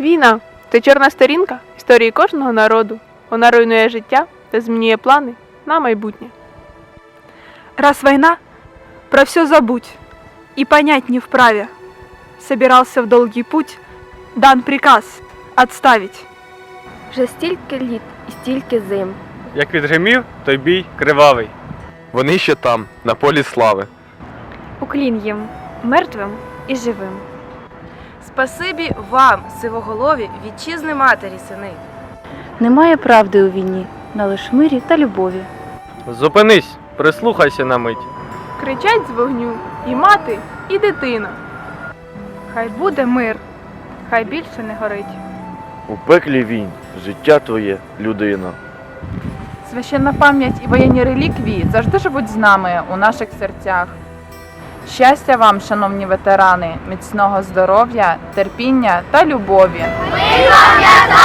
Війна це чорна сторінка історії кожного народу. Вона руйнує життя та змінює плани на майбутнє. Раз война, про все забудь и понять не вправе. Собирался в долгий путь, дан приказ отставить. Вже стільки літ і стільки зим. Як відгримів, той бій кривавий. Вони ще там, на полі слави. Уклін їм мертвим і живим. Спасибі вам, сивоголові, вітчизни матері сини. Немає правди у війні, на лиш мирі та любові. Зупинись, прислухайся на мить. Кричать з вогню і мати, і дитина. Хай буде мир, хай більше не горить. У пеклі війн, життя твоє, людина. Священна пам'ять і воєнні реліквії завжди живуть з нами у наших серцях. Щастя вам, шановні ветерани, міцного здоров'я, терпіння та любові. Ми пам'ятаємо!